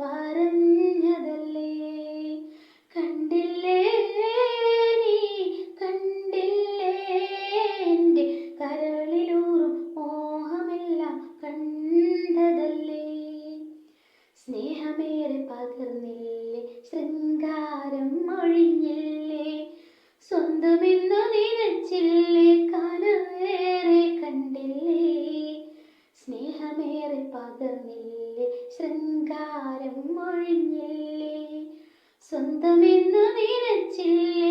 പറഞ്ഞതല്ലേ? കണ്ടില്ലേ നീ? കണ്ടില്ലേ എന്റെ കരളിലൂറും മോഹമെല്ലാം കണ്ടതല്ലേ? സ്നേഹമേറെ പകർന്നില്ലേ ശൃംഗാരം ഒഴിഞ്ഞില്ലേ? സ്വന്തമെന്നു നിനച്ചില്ലേ കനവേറെ കണ്ടില്ലേ? സ്നേഹമേറെ പകർന്നില്ലേ ശൃംഗാരം ഒഴിഞ്ഞില്ലേ സ്വന്തമെന്ന് കണ്ടില്ലേ ചൊല്ലിലേ